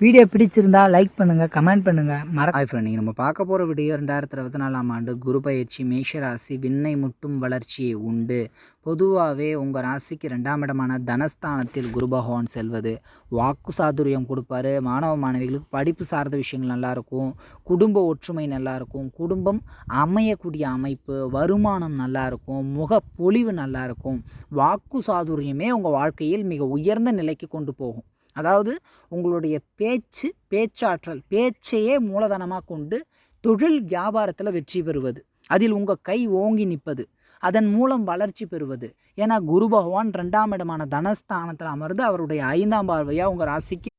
Video பிடிச்சிருந்தா like பண்ணுங்க comment பண்ணுங்க. மற ஹாய் ஃப்ரெண்ட் நீங்கள் நம்ம பார்க்க போகிற வீடியோ ரெண்டாயிரத்தி இருபத்தி நாலாம் ஆண்டு குரு பயிற்சி மேஷராசி விண்ணை முட்டும் வளர்ச்சி உண்டு. பொதுவாகவே உங்கள் ராசிக்கு ரெண்டாம் இடமான தனஸ்தானத்தில் குரு பகவான் செல்வது. வாக்கு சாதுரியம் கொடுப்பாரு. மாணவ மாணவிகளுக்கு படிப்பு சார்ந்த விஷயங்கள் நல்லாயிருக்கும். குடும்ப ஒற்றுமை நல்லாயிருக்கும். குடும்பம் அமையக்கூடிய அமைப்பு வருமானம் நல்லாயிருக்கும். முகப்பொழிவு நல்லாயிருக்கும். வாக்கு சாதுரியமே உங்கள் வாழ்க்கையில் மிக உயர்ந்த நிலைக்கு கொண்டு போகும். அதாவது உங்களுடைய பேச்சு பேச்சாற்றல் பேச்சையே மூலதனமாக கொண்டு தொழில் வியாபாரத்தில் வெற்றி பெறுவது. அதில் உங்கள் கை ஓங்கி நிற்பது அதன் மூலம் வளர்ச்சி பெறுவது. ஏன்னா குரு பகவான் ரெண்டாம் இடமான தனஸ்தானத்தில் அமர்ந்து அவருடைய ஐந்தாம் பார்வையாக உங்கள் ராசிக்கு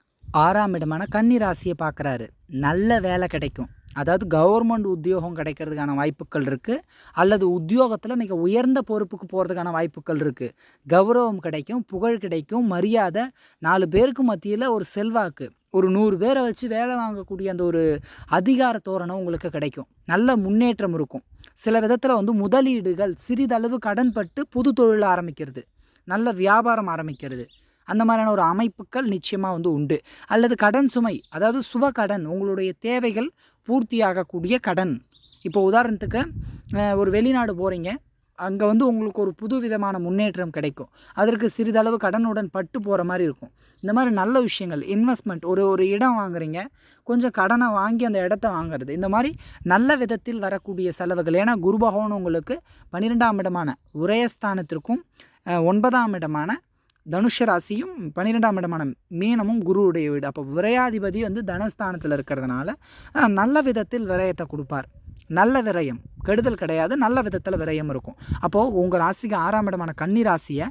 ஆறாம் இடமான கன்னி ராசியை பார்க்குறாரு. நல்ல வேலை கிடைக்கும். அதாவது கவர்மெண்ட் உத்தியோகம் கிடைக்கிறதுக்கான வாய்ப்புகள் இருக்குது அல்லது உத்தியோகத்தில் மிக உயர்ந்த பொறுப்புக்கு போகிறதுக்கான வாய்ப்புகள் இருக்குது கௌரவம் கிடைக்கும் புகழ் கிடைக்கும் மரியாதை நாலு பேருக்கு மத்தியில் ஒரு செல்வாக்கு. ஒரு நூறு பேரை வச்சு வேலை வாங்கக்கூடிய அந்த ஒரு அதிகார தோரணம் உங்களுக்கு கிடைக்கும். நல்ல முன்னேற்றம் இருக்கும். சில விதத்தில் வந்து முதலீடுகள் சிறிதளவு கடன்பட்டு புது தொழில் ஆரம்பிக்கிறது. நல்ல வியாபாரம் ஆரம்பிக்கிறது. அந்த மாதிரியான ஒரு அமைப்புகள் நிச்சயமாக வந்து உண்டு. அல்லது கடன் சுமை அதாவது சுப கடன் உங்களுடைய தேவைகள் பூர்த்தியாகக்கூடிய கடன். இப்போ உதாரணத்துக்கு ஒரு வெளிநாடு போகிறீங்க அங்கே வந்து உங்களுக்கு ஒரு புது விதமான முன்னேற்றம் கிடைக்கும். அதற்கு சிறிதளவு கடனுடன் பட்டு போகிற மாதிரி இருக்கும். இந்த மாதிரி நல்ல விஷயங்கள் இன்வெஸ்ட்மெண்ட் ஒரு ஒரு இடம் வாங்குறீங்க. கொஞ்சம் கடனை வாங்கி அந்த இடத்த வாங்குறது. இந்த மாதிரி நல்ல விதத்தில் வரக்கூடிய செலவுகள். ஏன்னா குரு பகவான் உங்களுக்கு பன்னிரெண்டாம் இடமான உரயஸ்தானத்திற்கும் ஒன்பதாம் இடமான தனுஷ ராசியும் பன்னிரெண்டாம் இடமான மீனமும் குருவுடைய வீடு. அப்போ விரையாதிபதி வந்து தனஸ்தானத்தில் இருக்கிறதுனால நல்ல விதத்தில் விரயத்தை கொடுப்பார். நல்ல விரயம். கெடுதல் கிடையாது. நல்ல விதத்தில் விரயம் இருக்கும். அப்போது உங்கள் ராசிக்கு ஆறாம் இடமான கன்னி ராசியை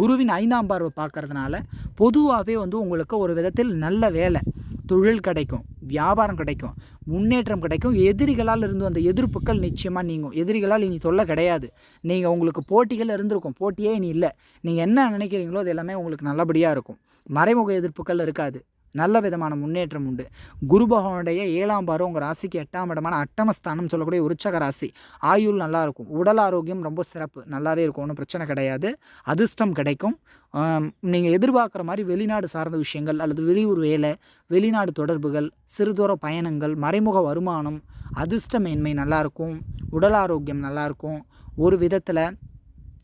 குருவின் ஐந்தாம் பார்வை பார்க்கறதுனால பொதுவாகவே வந்து உங்களுக்கு ஒரு விதத்தில் நல்ல வேலை. தொழில் கிடைக்கும் வியாபாரம் கிடைக்கும் முன்னேற்றம் கிடைக்கும் எதிரிகளால் இருந்து அந்த எதிர்ப்புகள் நிச்சயமாக நீங்கும். எதிரிகளால் இனி தொல்லை கிடையாது. நீங்கள் உங்களுக்கு போட்டிகள் இருந்திருக்கும். போட்டியே இனி இல்லை. நீங்கள் என்ன நினைக்கிறீங்களோ அது எல்லாமே உங்களுக்கு நல்லபடியாக இருக்கும். மறைமுக எதிர்ப்புகள் இருக்காது. நல்ல விதமான முன்னேற்றம் உண்டு. குரு பகவானுடைய ஏழாம் பாரம் உங்கள் ராசிக்கு எட்டாம் இடமான அட்டமஸ்தானம் சொல்லக்கூடிய உற்சக ராசி. ஆயுள் நல்லாயிருக்கும் உடல் ஆரோக்கியம் ரொம்ப சிறப்பு. நல்லாவே இருக்கும். ஒன்றும் பிரச்சனை கிடையாது. அதிர்ஷ்டம் கிடைக்கும். நீங்கள் எதிர்பார்க்குற மாதிரி வெளிநாடு சார்ந்த விஷயங்கள் அல்லது வெளியூர் வேலை வெளிநாடு தொடர்புகள் சிறுதூர பயணங்கள் மறைமுக வருமானம் அதிர்ஷ்டமேன்மை நல்லாயிருக்கும் உடல் ஆரோக்கியம் நல்லாயிருக்கும் ஒரு விதத்தில்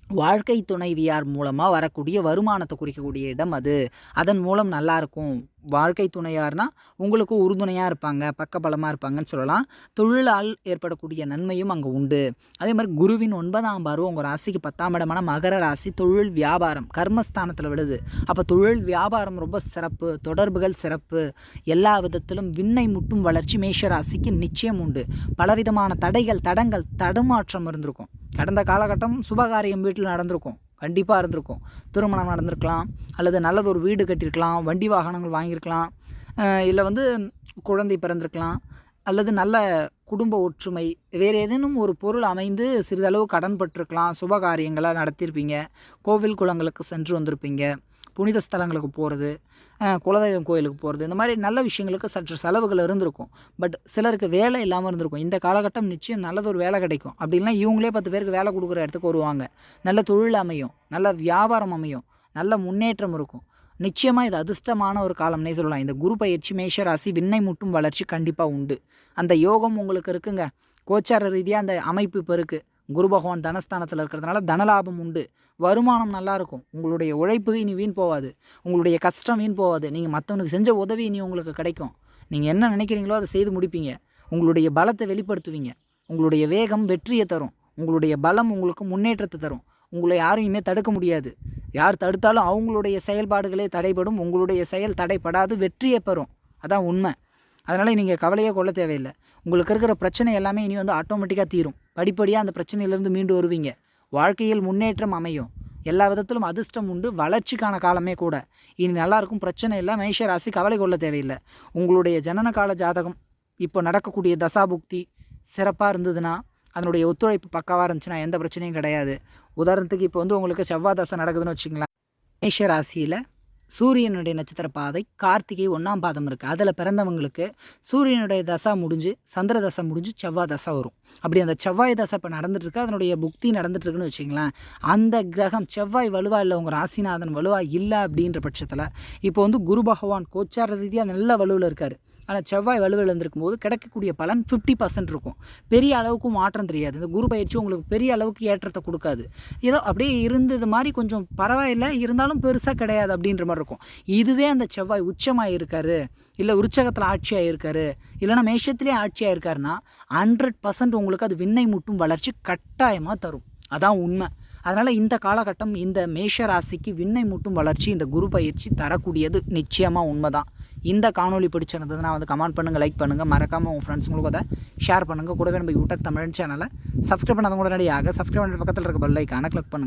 வாழ்க்கை துணைவியார் மூலமாக வரக்கூடிய வருமானத்தை குறிக்கக்கூடிய இடம் அது. அதன் மூலம் நல்லாயிருக்கும் வாழ்க்கை துணையார்னா உங்களுக்கு உறுதுணையாக இருப்பாங்க பக்கபலமாக இருப்பாங்கன்னு சொல்லலாம். தொழிலால் ஏற்படக்கூடிய நன்மையும் அங்கே உண்டு. அதே மாதிரி குருவின் ஒன்பதாம் பார்வை உங்கள் ராசிக்கு பத்தாம் இடமான மகர ராசி தொழில் வியாபாரம் கர்மஸ்தானத்தில் விழுது. அப்போ தொழில் வியாபாரம் ரொம்ப சிறப்பு தொடர்புகள் சிறப்பு. எல்லா விதத்திலும் விண்ணை முட்டும் வளர்ச்சி மேஷ ராசிக்கு நிச்சயம் உண்டு. பலவிதமான தடைகள் தடங்கள் தடுமாற்றம் இருந்திருக்கும். கடந்த காலகட்டம் சுபகாரியம் வீட்டில் நடந்திருக்கும். கண்டிப்பாக இருந்திருக்கும். திருமணம் நடந்திருக்கலாம். அல்லது நல்லது ஒரு வீடு கட்டியிருக்கலாம் வண்டி வாகனங்கள் வாங்கியிருக்கலாம். இல்லை வந்து குழந்தை பிறந்திருக்கலாம். அல்லது நல்ல குடும்ப ஒற்றுமை வேறு ஏதேனும் ஒரு பொருள் அமைந்து சிறிதளவு கடன் பட்டிருக்கலாம் சுப நடத்தியிருப்பீங்க. கோவில் குளங்களுக்கு சென்று வந்திருப்பீங்க. புனித ஸ்தலங்களுக்கு போகிறது குலதெய்வம் கோயிலுக்கு போகிறது இந்த மாதிரி நல்ல விஷயங்களுக்கு சற்று செலவுகள் இருந்திருக்கும். பட் சிலருக்கு வேலை இல்லாமல் இருந்திருக்கும். இந்த காலகட்டம் நிச்சயம் நல்லது ஒரு வேலை கிடைக்கும். அப்படி இவங்களே பத்து பேருக்கு வேலை கொடுக்குற இடத்துக்கு வருவாங்க. நல்ல தொழில் அமையும் நல்ல வியாபாரம் அமையும் நல்ல முன்னேற்றம் இருக்கும். நிச்சயமாக இது அதிர்ஷ்டமான ஒரு காலம்னே சொல்லலாம். இந்த குரு பயிற்சி மேஷராசி விண்ணை முட்டும் வளர்ச்சி கண்டிப்பாக உண்டு. அந்த யோகம் உங்களுக்கு இருக்குங்க. கோச்சார ரீதியாக அந்த அமைப்பு இப்போ இருக்குது குரு பகவான் தனஸ்தானத்தில் இருக்கிறதுனால தனலாபம் உண்டு. வருமானம் நல்லா இருக்கும். உங்களுடைய உழைப்பு இனி வீண் போகாது. உங்களுடைய கஷ்டம் வீண் போகாது. நீங்கள் மற்றவனுக்கு செஞ்ச உதவி இனி உங்களுக்கு கிடைக்கும். நீங்கள் என்ன நினைக்கிறீங்களோ அதை செய்து முடிப்பீங்க. உங்களுடைய பலத்தை வெளிப்படுத்துவீங்க. உங்களுடைய வேகம் வெற்றியை தரும். உங்களுடைய பலம் உங்களுக்கு முன்னேற்றத்தை தரும். உங்களை யாரையுமே தடுக்க முடியாது. யார் தடுத்தாலும் அவங்களுடைய செயல்பாடுகளே தடைபடும். உங்களுடைய செயல் தடைப்படாது வெற்றியை பெறும். அதான் உண்மை. அதனால் நீங்கள் கவலையே கொள்ள தேவையில்லை. உங்களுக்கு இருக்கிற பிரச்சனை எல்லாமே இனி வந்து ஆட்டோமேட்டிக்காக தீரும். படிப்படியாக அந்த பிரச்சனையிலேருந்து மீண்டு வருவீங்க. வாழ்க்கையில் முன்னேற்றம் அமையும். எல்லா விதத்திலும் அதிர்ஷ்டம் உண்டு வளர்ச்சிக்கான காலமே கூட. இனி நல்லாயிருக்கும் பிரச்சனை இல்லை மேஷ ராசி கவலை கொள்ள தேவையில்லை. உங்களுடைய ஜனன கால ஜாதகம் இப்போ நடக்கக்கூடிய தசாபுக்தி சிறப்பாக இருந்ததுன்னா அதனுடைய ஒத்துழைப்பு பக்காவாக இருந்துச்சுன்னா எந்த பிரச்சனையும் கிடையாது. உதாரணத்துக்கு இப்போ வந்து உங்களுக்கு செவ்வாய் தசை நடக்குதுன்னு வச்சுங்களேன். மேஷ ராசியில் சூரியனுடைய நட்சத்திர பாதை கார்த்திகை ஒன்றாம் பாதம் இருக்குது அதில் பிறந்தவங்களுக்கு சூரியனுடைய தசா முடிஞ்சு சந்திர தசை முடிஞ்சு செவ்வாய் தசை வரும். அப்படி அந்த செவ்வாய் தசை இப்போ நடந்துட்டுருக்கு. அதனுடைய புக்தி நடந்துட்டுருக்குன்னு வச்சிங்களேன் அந்த கிரகம் செவ்வாய் வலுவா இல்லை உங்கள் ராசிநாதன் வலுவா இல்லை அப்படின்ற பட்சத்தில் இப்போ வந்து குரு பகவான் கோச்சார ரீதியாக நல்ல வலுவில் இருக்கார். ஆனால் செவ்வாய் வலுவில் இருந்திருக்கும் போது கிடைக்கக்கூடிய பலன் ஃபிஃப்டி பர்சன்ட் இருக்கும். பெரிய அளவுக்கு மாற்றம் தெரியாது. இந்த குரு பயிற்சி உங்களுக்கு பெரிய அளவுக்கு ஏற்றத்தை கொடுக்காது. ஏதோ அப்படியே இருந்தது மாதிரி கொஞ்சம் பரவாயில்லை இருந்தாலும் பெருசாக கிடையாது அப்படின்ற மாதிரி இருக்கும். இதுவே அந்த செவ்வாய் உச்சமாக இருக்காரு இல்லை உற்சகத்தில் ஆட்சியாக இருக்காரு இல்லைன்னா மேஷத்துலேயே ஆட்சியாக இருக்காருன்னா ஹண்ட்ரட் பர்சன்ட் உங்களுக்கு அது விண்ணை முட்டும் வளர்ச்சி கட்டாயமாக தரும். அதான் உண்மை. அதனால் இந்த காலகட்டம் இந்த மேஷ ராசிக்கு விண்ணை முட்டும் வளர்ச்சி இந்த குரு பயிற்சி தரக்கூடியது நிச்சயமாக உண்மைதான். இந்த காணொளி பிடிச்சிருந்ததுன்னா வந்து கமெண்ட் பண்ணுங்கள் லைக் பண்ணுங்கள் மறக்காமல் உங்கள் ஃப்ரெண்ட்ஸுங்களுக்கு அதை ஷேர் பண்ணுங்கள் கூடவே நம்ம யூடியூப் தமிழ் சேனலை சப்ஸ்கிரைப் பண்ணாதவங்க உடனடியாக சப்ஸ்கிரைப் பண்ணுற பக்கத்தில் இருக்க பெல் ஐக்கானை கிளிக் பண்ணுங்கள்